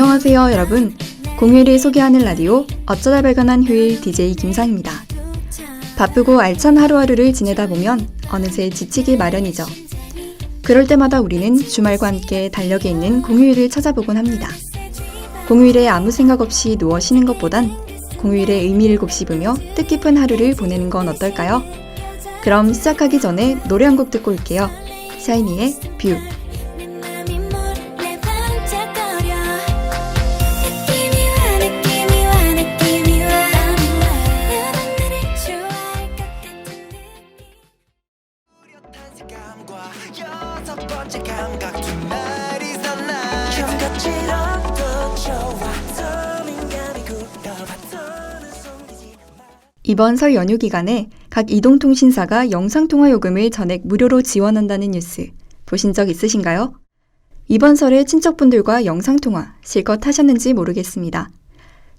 안녕하세요, 여러분. 공휴일을 소개하는 라디오 어쩌다 발견한 휴일 DJ 김상입니다. 바쁘고 알찬 하루하루를 지내다 보면 어느새 지치기 마련이죠. 그럴 때마다 우리는 주말과 함께 달력에 있는 공휴일을 찾아보곤 합니다. 공휴일에 아무 생각 없이 누워 쉬는 것보단 공휴일에 의미를 곱씹으며 뜻깊은 하루를 보내는 건 어떨까요? 그럼 시작하기 전에 노래 한 곡 듣고 올게요. 샤이니의 뷰. 이번 설 연휴 기간에 각 이동통신사가 영상통화 요금을 전액 무료로 지원한다는 뉴스. 보신 적 있으신가요? 이번 설에 친척분들과 영상통화 실컷 하셨는지 모르겠습니다.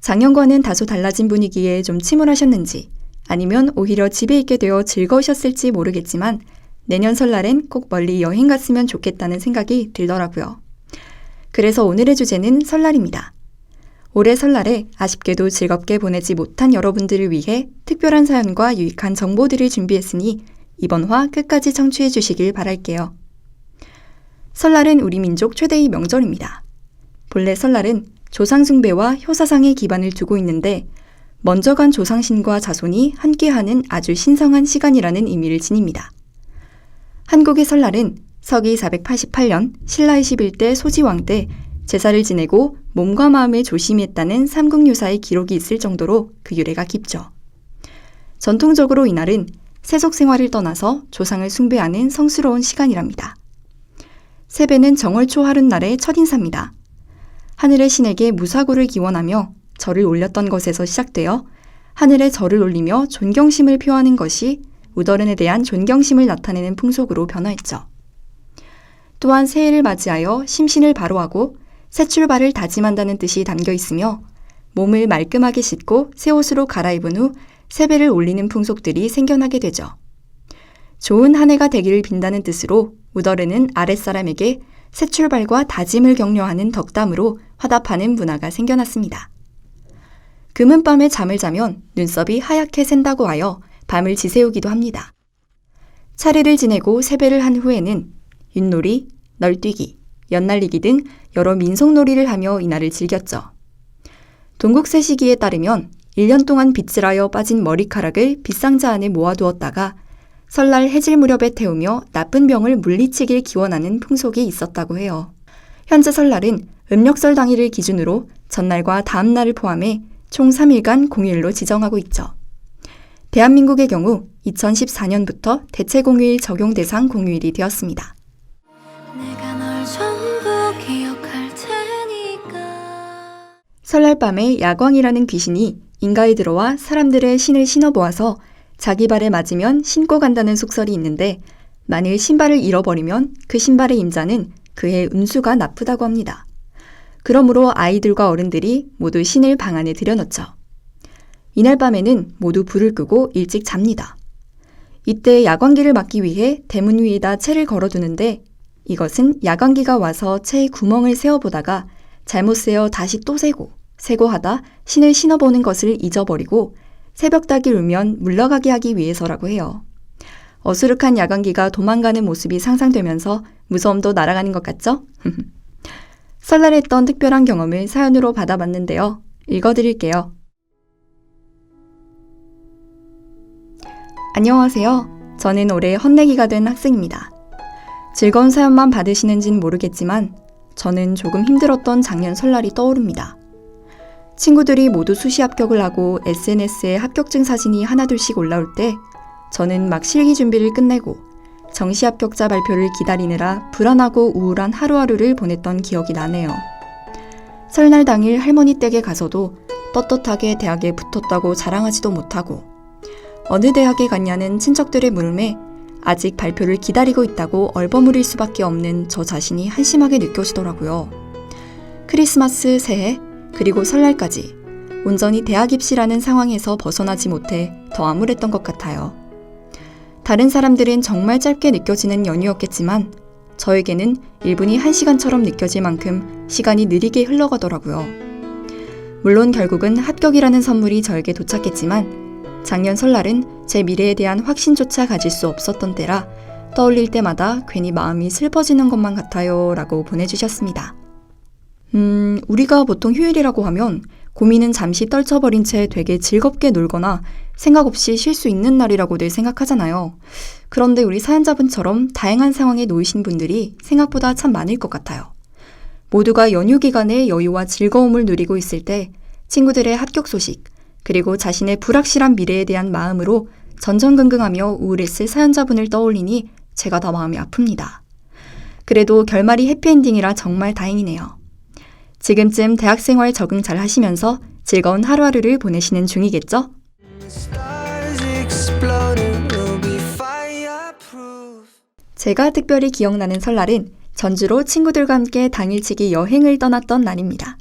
작년과는 다소 달라진 분위기에 좀 침울하셨는지 아니면 오히려 집에 있게 되어 즐거우셨을지 모르겠지만 내년 설날엔 꼭 멀리 여행 갔으면 좋겠다는 생각이 들더라고요. 그래서 오늘의 주제는 설날입니다. 올해 설날에 아쉽게도 즐겁게 보내지 못한 여러분들을 위해 특별한 사연과 유익한 정보들을 준비했으니 이번 화 끝까지 청취해 주시길 바랄게요. 설날은 우리 민족 최대의 명절입니다. 본래 설날은 조상숭배와 효사상에 기반을 두고 있는데 먼저 간 조상신과 자손이 함께하는 아주 신성한 시간이라는 의미를 지닙니다. 한국의 설날은 서기 488년 신라 21대 소지왕 때 제사를 지내고 몸과 마음을 조심했다는 삼국유사의 기록이 있을 정도로 그 유래가 깊죠. 전통적으로 이날은 세속 생활을 떠나서 조상을 숭배하는 성스러운 시간이랍니다. 세배는 정월초 하룻날의 첫 인사입니다. 하늘의 신에게 무사고를 기원하며 절을 올렸던 것에서 시작되어 하늘에 절을 올리며 존경심을 표하는 것이 우더른에 대한 존경심을 나타내는 풍속으로 변화했죠. 또한 새해를 맞이하여 심신을 바로하고 새 출발을 다짐한다는 뜻이 담겨 있으며 몸을 말끔하게 씻고 새 옷으로 갈아입은 후 세배를 올리는 풍속들이 생겨나게 되죠. 좋은 한 해가 되기를 빈다는 뜻으로 우더르는 아랫사람에게 새 출발과 다짐을 격려하는 덕담으로 화답하는 문화가 생겨났습니다. 금은 밤에 잠을 자면 눈썹이 하얗게 샌다고 하여 밤을 지새우기도 합니다. 차례를 지내고 세배를 한 후에는 윷놀이, 널뛰기, 연날리기 등 여러 민속놀이를 하며 이날을 즐겼죠. 동국세 시기에 따르면 1년 동안 빗질하여 빠진 머리카락을 빗상자 안에 모아두었다가 설날 해질 무렵에 태우며 나쁜 병을 물리치길 기원하는 풍속이 있었다고 해요. 현재 설날은 음력설 당일을 기준으로 전날과 다음날을 포함해 총 3일간 공휴일로 지정하고 있죠. 대한민국의 경우 2014년부터 대체 공휴일 적용 대상 공휴일이 되었습니다. 설날 밤에 야광이라는 귀신이 인가에 들어와 사람들의 신을 신어보아서 자기 발에 맞으면 신고 간다는 속설이 있는데 만일 신발을 잃어버리면 그 신발의 임자는 그의 운수가 나쁘다고 합니다. 그러므로 아이들과 어른들이 모두 신을 방 안에 들여놓죠. 이날 밤에는 모두 불을 끄고 일찍 잡니다. 이때 야광기를 막기 위해 대문 위에다 채를 걸어두는데 이것은 야광기가 와서 채에 구멍을 세어보다가 잘못 세어 다시 또 세고 세고 하다 신을 신어보는 것을 잊어버리고 새벽 닭이 울면 물러가게 하기 위해서라고 해요. 어수룩한 야광기가 도망가는 모습이 상상되면서 무서움도 날아가는 것 같죠? 설날에 했던 특별한 경험을 사연으로 받아봤는데요. 읽어드릴게요. 안녕하세요. 저는 올해 헌내기가 된 학생입니다. 즐거운 사연만 받으시는진 모르겠지만 저는 조금 힘들었던 작년 설날이 떠오릅니다. 친구들이 모두 수시 합격을 하고 SNS에 합격증 사진이 하나둘씩 올라올 때 저는 막 실기 준비를 끝내고 정시 합격자 발표를 기다리느라 불안하고 우울한 하루하루를 보냈던 기억이 나네요. 설날 당일 할머니 댁에 가서도 떳떳하게 대학에 붙었다고 자랑하지도 못하고 어느 대학에 갔냐는 친척들의 물음에 아직 발표를 기다리고 있다고 얼버무릴 수밖에 없는 저 자신이 한심하게 느껴지더라고요. 크리스마스, 새해, 그리고 설날까지 온전히 대학 입시라는 상황에서 벗어나지 못해 더 암울했던 것 같아요. 다른 사람들은 정말 짧게 느껴지는 연휴였겠지만 저에게는 1분이 1시간처럼 느껴질 만큼 시간이 느리게 흘러가더라고요. 물론 결국은 합격이라는 선물이 저에게 도착했지만 작년 설날은 제 미래에 대한 확신조차 가질 수 없었던 때라 떠올릴 때마다 괜히 마음이 슬퍼지는 것만 같아요 라고 보내주셨습니다. 음, 우리가 보통 휴일이라고 하면 고민은 잠시 떨쳐버린 채 되게 즐겁게 놀거나 생각 없이 쉴 수 있는 날이라고들 생각하잖아요. 그런데 우리 사연자분처럼 다양한 상황에 놓이신 분들이 생각보다 참 많을 것 같아요. 모두가 연휴 기간에 여유와 즐거움을 누리고 있을 때 친구들의 합격 소식, 그리고 자신의 불확실한 미래에 대한 마음으로 전전긍긍하며 우울했을 사연자분을 떠올리니 제가 더 마음이 아픕니다. 그래도 결말이 해피엔딩이라 정말 다행이네요. 지금쯤 대학생활 적응 잘 하시면서 즐거운 하루하루를 보내시는 중이겠죠? 제가 특별히 기억나는 설날은 전주로 친구들과 함께 당일치기 여행을 떠났던 날입니다.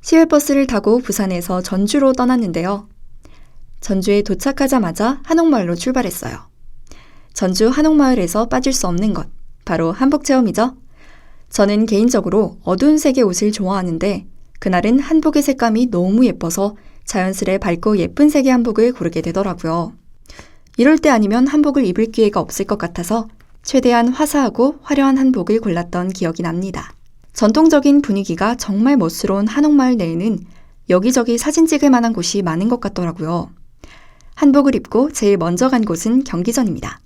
시외버스를 타고 부산에서 전주로 떠났는데요. 전주에 도착하자마자 한옥마을로 출발했어요. 전주 한옥마을에서 빠질 수 없는 것, 바로 한복 체험이죠. 저는 개인적으로 어두운 색의 옷을 좋아하는데 그날은 한복의 색감이 너무 예뻐서 자연스레 밝고 예쁜 색의 한복을 고르게 되더라고요. 이럴 때 아니면 한복을 입을 기회가 없을 것 같아서 최대한 화사하고 화려한 한복을 골랐던 기억이 납니다. 전통적인 분위기가 정말 멋스러운 한옥마을 내에는 여기저기 사진 찍을 만한 곳이 많은 것 같더라고요. 한복을 입고 제일 먼저 간 곳은 경기전입니다.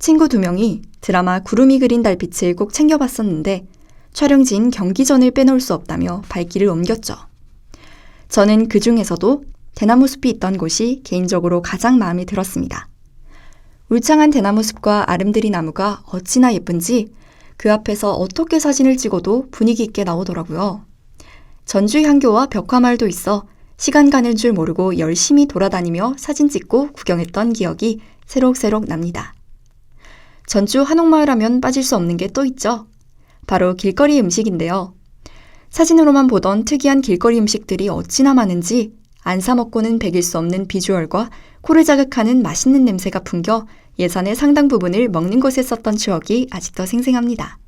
친구 두 명이 드라마 구름이 그린 달빛을 꼭 챙겨봤었는데 촬영지인 경기전을 빼놓을 수 없다며 발길을 옮겼죠. 저는 그 중에서도 대나무 숲이 있던 곳이 개인적으로 가장 마음에 들었습니다. 울창한 대나무 숲과 아름드리 나무가 어찌나 예쁜지 그 앞에서 어떻게 사진을 찍어도 분위기 있게 나오더라고요. 전주 향교와 벽화마을도 있어 시간 가는 줄 모르고 열심히 돌아다니며 사진 찍고 구경했던 기억이 새록새록 납니다. 전주 한옥마을 하면 빠질 수 없는 게 또 있죠. 바로 길거리 음식인데요. 사진으로만 보던 특이한 길거리 음식들이 어찌나 많은지 안 사 먹고는 배길 수 없는 비주얼과 코를 자극하는 맛있는 냄새가 풍겨 예산의 상당 부분을 먹는 곳에 썼던 추억이 아직도 생생합니다.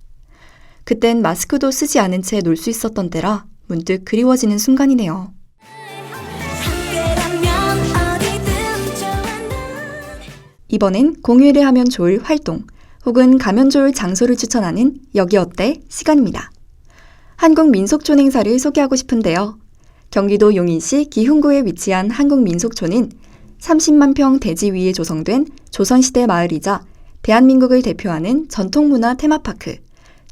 그땐 마스크도 쓰지 않은 채 놀 수 있었던 때라 문득 그리워지는 순간이네요. 이번엔 공유를 하면 좋을 활동 혹은 가면 좋을 장소를 추천하는 여기 어때 시간입니다. 한국 민속촌 행사를 소개하고 싶은데요. 경기도 용인시 기흥구에 위치한 한국 민속촌은 30만 평 대지 위에 조성된 조선시대 마을이자 대한민국을 대표하는 전통문화 테마파크,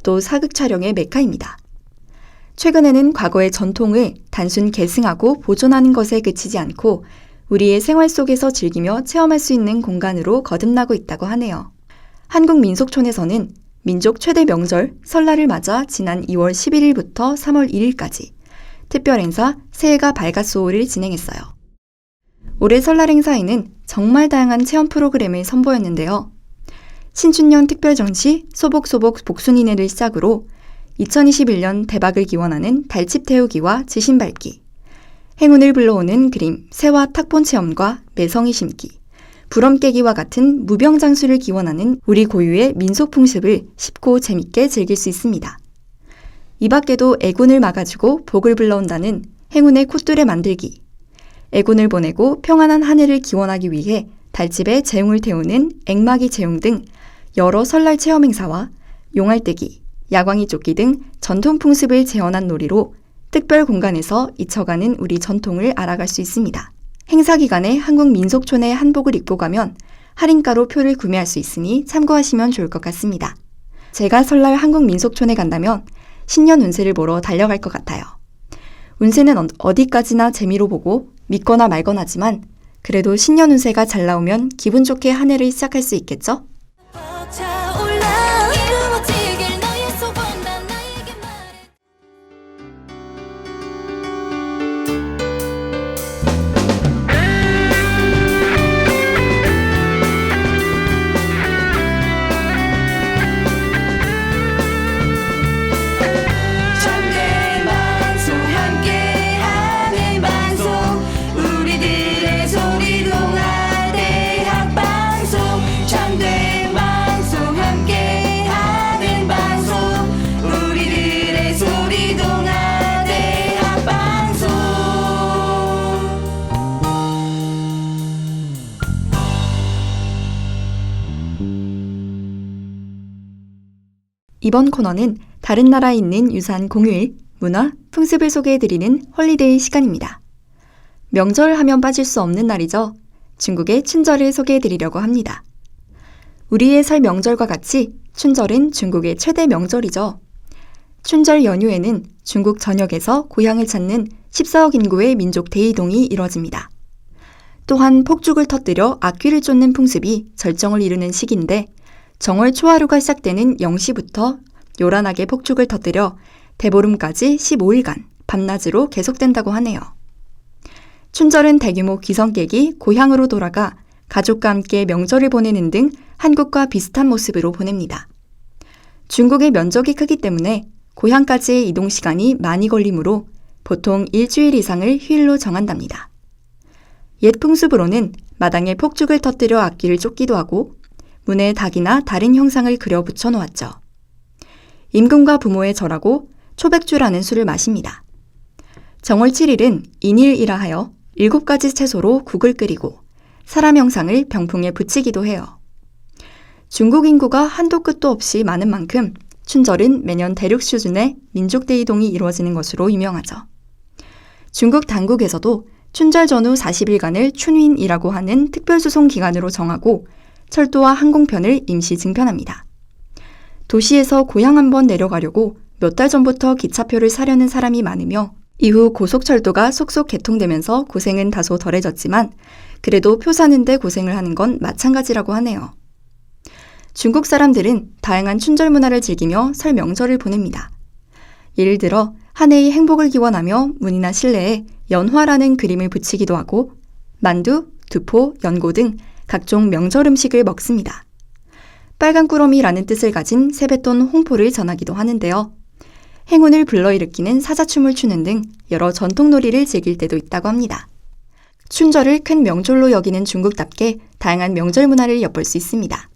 또 사극 촬영의 메카입니다. 최근에는 과거의 전통을 단순 계승하고 보존하는 것에 그치지 않고 우리의 생활 속에서 즐기며 체험할 수 있는 공간으로 거듭나고 있다고 하네요. 한국민속촌에서는 민족 최대 명절 설날을 맞아 지난 2월 11일부터 3월 1일까지 특별 행사 새해가 밝았소를 진행했어요. 올해 설날 행사에는 정말 다양한 체험 프로그램을 선보였는데요. 신춘년 특별 전시 소복소복 복순이네를 시작으로 2021년 대박을 기원하는 달집 태우기와 지신 밟기, 행운을 불러오는 그림, 새와 탁본 체험과 매성이 심기, 부럼 깨기와 같은 무병장수를 기원하는 우리 고유의 민속 풍습을 쉽고 재밌게 즐길 수 있습니다. 이 밖에도 애군을 막아주고 복을 불러온다는 행운의 콧뚜레 만들기, 애군을 보내고 평안한 한 해를 기원하기 위해 달집에 재웅을 태우는 앵마기 재웅 등 여러 설날 체험 행사와 용알떼기, 야광이 쫓기 등 전통 풍습을 재현한 놀이로 특별 공간에서 잊혀가는 우리 전통을 알아갈 수 있습니다. 행사 기간에 한국 민속촌의 한복을 입고 가면 할인가로 표를 구매할 수 있으니 참고하시면 좋을 것 같습니다. 제가 설날 한국 민속촌에 간다면 신년 운세를 보러 달려갈 것 같아요. 운세는 어- 어디까지나 재미로 보고 믿거나 말거나지만 그래도 신년 운세가 잘 나오면 기분 좋게 한 해를 시작할 수 있겠죠? 이번 코너는 다른 나라에 있는 유산 공휴일, 문화, 풍습을 소개해드리는 홀리데이 시간입니다. 명절 하면 빠질 수 없는 날이죠. 중국의 춘절을 소개해드리려고 합니다. 우리의 설 명절과 같이 춘절은 중국의 최대 명절이죠. 춘절 연휴에는 중국 전역에서 고향을 찾는 14억 인구의 민족 대이동이 이뤄집니다. 또한 폭죽을 터뜨려 악귀를 쫓는 풍습이 절정을 이루는 시기인데 정월 초하루가 시작되는 0시부터 요란하게 폭죽을 터뜨려 대보름까지 15일간 밤낮으로 계속된다고 하네요. 춘절은 대규모 귀성객이 고향으로 돌아가 가족과 함께 명절을 보내는 등 한국과 비슷한 모습으로 보냅니다. 중국의 면적이 크기 때문에 고향까지의 이동 시간이 많이 걸리므로 보통 일주일 이상을 휴일로 정한답니다. 옛 풍습으로는 마당에 폭죽을 터뜨려 악기를 쫓기도 하고 문에 닭이나 다른 형상을 그려 붙여 놓았죠. 임금과 부모에 절하고 초백주라는 술을 마십니다. 정월 7일은 인일이라 하여 일곱 가지 채소로 국을 끓이고 사람 형상을 병풍에 붙이기도 해요. 중국 인구가 한도 끝도 없이 많은 만큼 춘절은 매년 대륙 수준의 민족 대 이동이 이루어지는 것으로 유명하죠. 중국 당국에서도 춘절 전후 40일간을 춘윈이라고 하는 특별수송 기간으로 정하고 철도와 항공편을 임시 증편합니다. 도시에서 고향 한번 내려가려고 몇 달 전부터 기차표를 사려는 사람이 많으며 이후 고속철도가 속속 개통되면서 고생은 다소 덜해졌지만 그래도 표 사는데 고생을 하는 건 마찬가지라고 하네요. 중국 사람들은 다양한 춘절 문화를 즐기며 설 명절을 보냅니다. 예를 들어 한 해의 행복을 기원하며 문이나 실내에 연화라는 그림을 붙이기도 하고 만두, 두포, 연고 등 각종 명절 음식을 먹습니다. 빨간 꾸러미라는 뜻을 가진 세뱃돈 홍포를 전하기도 하는데요. 행운을 불러일으키는 사자춤을 추는 등 여러 전통놀이를 즐길 때도 있다고 합니다. 춘절을 큰 명절로 여기는 중국답게 다양한 명절 문화를 엿볼 수 있습니다.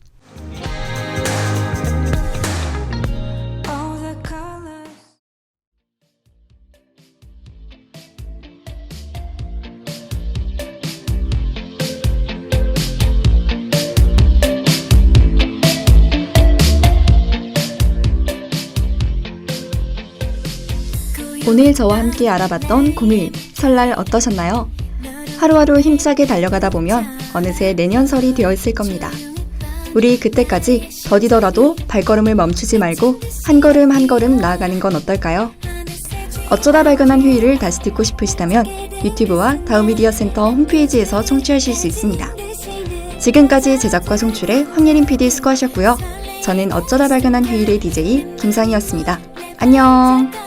오늘 저와 함께 알아봤던 공휴일, 설날 어떠셨나요? 하루하루 힘차게 달려가다 보면 어느새 내년 설이 되어 있을 겁니다. 우리 그때까지 더디더라도 발걸음을 멈추지 말고 한 걸음 한 걸음 나아가는 건 어떨까요? 어쩌다 발견한 휴일을 다시 듣고 싶으시다면 유튜브와 다우미디어 센터 홈페이지에서 청취하실 수 있습니다. 지금까지 제작과 송출의 황예린 PD 수고하셨고요. 저는 어쩌다 발견한 휴일의 DJ 김상희였습니다. 안녕!